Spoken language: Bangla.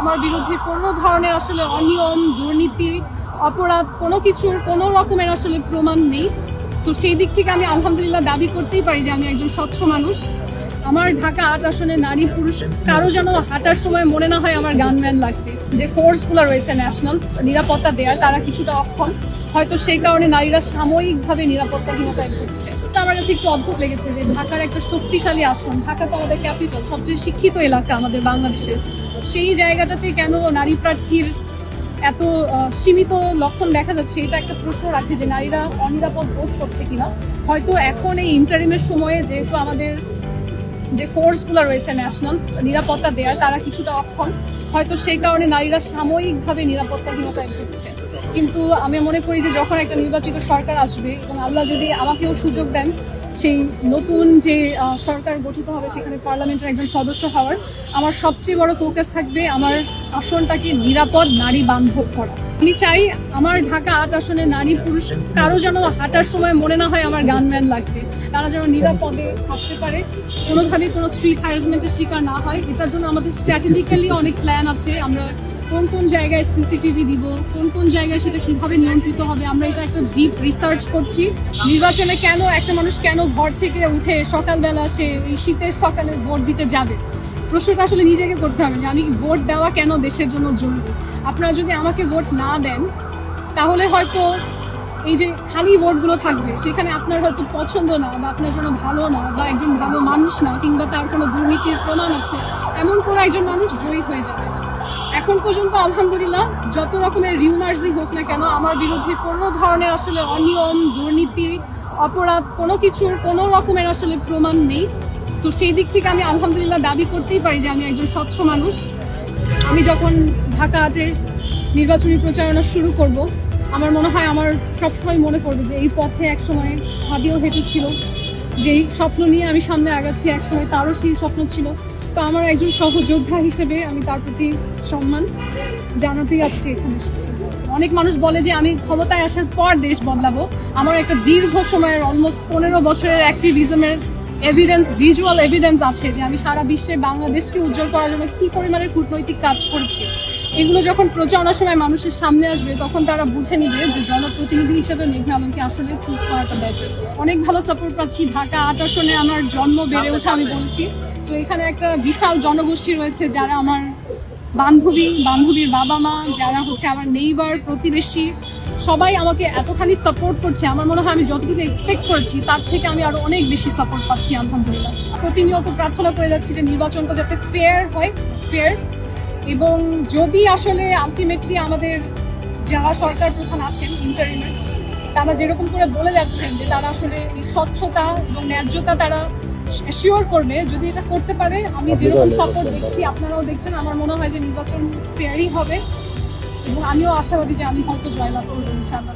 আমার বিরুদ্ধে কোনো ধরনের আসলে অনিয়ম, দুর্নীতি, অপরাধ, কোনো কিছুর, কোনো রকমের আসলে প্রমাণ নেই। তো সেই দিক থেকে আমি আলহামদুলিল্লাহ দাবি করতেই পারি যে আমি একজন স্বচ্ছ মানুষ। আমার ঢাকা আট আসনে নারী পুরুষ, কারও যেন হাঁটার সময় মনে না হয় আমার গানম্যান লাগবে। যে ফোর্সগুলো রয়েছে ন্যাশনাল নিরাপত্তা দেওয়ার তারা কিছুটা অক্ষম। হয়তো সেই কারণে নারীরা সাময়িকভাবে নিরাপত্তাহীনতায় ভুগছে। এটা আমার কাছে একটু অদ্ভুত লেগেছে যে ঢাকার একটা শক্তিশালী আসন, ঢাকা তো আমাদের ক্যাপিটাল সবচেয়ে শিক্ষিত এলাকা আমাদের বাংলাদেশের। সেই জায়গাটাতে কেন নারী প্রার্থীর এত সীমিত লক্ষণ দেখা যাচ্ছে, এটা একটা প্রশ্ন রাখে যে নারীরা অনিরাপদ বোধ করছে কিনা? হয়তো এখন এই ইন্টারিমের সময়ে যেহেতু আমাদের যে ফোর্সগুলো রয়েছে ন্যাশনাল নিরাপত্তা দেওয়ার তারা কিছুটা অক্ষম। হয়তো সেই কারণে নারীরা সাময়িকভাবে নিরাপত্তাহীনতায় ভুগছে। কিন্তু আমি মনে করি যে যখন একটা নির্বাচিত সরকার আসবে এবং আল্লাহ যদি আমাকেও সুযোগ দেন, সেই নতুন যে সরকার গঠিত হবে, সেখানে পার্লামেন্টের একজন সদস্য হওয়ার, আমার সবচেয়ে বড় ফোকাস থাকবে আমার আসনটাকে নিরাপদ নারী বান্ধব করা। আমি চাই আমার ঢাকা আট আসনে নারী পুরুষ কারও যেন হাঁটার সময় মনে না হয় আমার গানম্যান লাগবে। তারা যেন নিরাপদে হাঁটতে পারে। কোনোভাবেই কোনো স্ট্রিট হ্যারাসমেন্টের শিকার না হয়। এটার জন্য আমাদের স্ট্র্যাটেজিক্যালি অনেক প্ল্যান আছে। আমরা কোন কোন জায়গায় সিসিটিভি দিব, কোন কোন জায়গায় সেটা কীভাবে নিয়ন্ত্রিত হবে, আমরা এটা একটা ডিপ রিসার্চ করছি। নির্বাচনে কেন একটা মানুষ কেন ঘর থেকে উঠে সকালবেলা সে এই শীতের সকালে ভোট দিতে যাবে? প্রশ্নটা আসলে নিজেকে করতে হবে যে আমি ভোট দেওয়া কেন দেশের জন্য জরুরি? আপনারা যদি আমাকে ভোট না দেন, তাহলে হয়তো এই যে খালি ভোটগুলো থাকবে, সেখানে আপনার হয়তো পছন্দ না বা আপনার জন্য ভালো না বা একজন ভালো মানুষ না কিংবা তার কোনো দুর্নীতির প্রমাণ আছে, এমন কোনো একজন মানুষ জয়ী হয়ে যাবে এখন পর্যন্ত আলহামদুলিল্লাহ যত রকমের রিউমার্সই হোক না কেন, আমার বিরুদ্ধে কোনো ধরনের আসলে অনিয়ম, দুর্নীতি, অপরাধ কোনো কিছুর কোনো রকমের আসলে প্রমাণ নেই। তো সেই দিক থেকে আমি আলহামদুলিল্লাহ দাবি করতেই পারি যে আমি একজন স্বচ্ছ মানুষ। আমি যখন ঢাকা আটে নির্বাচনী প্রচারণা শুরু করব, আমার মনে হয় আমার সবসময় মনে পড়বে যে এই পথে একসময় হাদিও হেঁটেছিল, যেই স্বপ্ন নিয়ে আমি সামনে আগাচ্ছি একসময় তারও সেই স্বপ্ন ছিল। তো আমার একজন সহযোদ্ধা হিসেবে আমি তার প্রতি সম্মান জানাতেই আজকে এখানে এসেছি। অনেক মানুষ বলে যে আমি ক্ষমতায় আসার পর দেশ বদলাবো। আমার একটা দীর্ঘ সময়ের অলমোস্ট পনেরো বছরের অ্যাক্টিভিজমের এভিডেন্স ভিজুয়াল এভিডেন্স আছে যে আমি সারা বিশ্বে বাংলাদেশকে উজ্জ্বল করার জন্য কী পরিমাণের কূটনৈতিক কাজ করেছি। এগুলো যখন প্রচারণার সময় মানুষের সামনে আসবে তখন তারা বুঝে নিবে যে জনপ্রতিনিধি হিসেবে মেঘনা আলমকে আসলে চুজ করাটা বেটার অনেক ভালো সাপোর্ট পাচ্ছি। ঢাকা আট আসনে আমার জন্ম বেড়ে ওঠা আমি বলছি। তো এখানে একটা বিশাল জনগোষ্ঠী রয়েছে যারা আমার বান্ধবী বান্ধবীর বাবা মা যারা হচ্ছে আমার নেইবার প্রতিবেশী। সবাই আমাকে এতখানি সাপোর্ট করছে আমার মনে হয় আমি যতটুকু এক্সপেক্ট করেছি তার থেকে আমি আরও অনেক বেশি সাপোর্ট পাচ্ছি আলহামদুলিল্লাহ। প্রতিনিয়ত প্রার্থনা করে যাচ্ছি যে নির্বাচনটা যাতে ফেয়ার হয় ফেয়ার এবং যদি আসলে আলটিমেটলি আমাদের যারা সরকার প্রধান আছেন ইন্টারিমের তারা যেরকম করে বলে যাচ্ছেন যে তারা আসলে এই স্বচ্ছতা এবং ন্যায্যতা তারা শিওর করবে যদি এটা করতে পারে আমি যেরকম সাপোর্ট দেখছি আপনারাও দেখছেন আমার মনে হয় যে নির্বাচন ফেয়ারই হবে। এবং আমিও আশাবাদী যে আমি হয়তো জয়লাভ করব ইনশাআল্লাহ।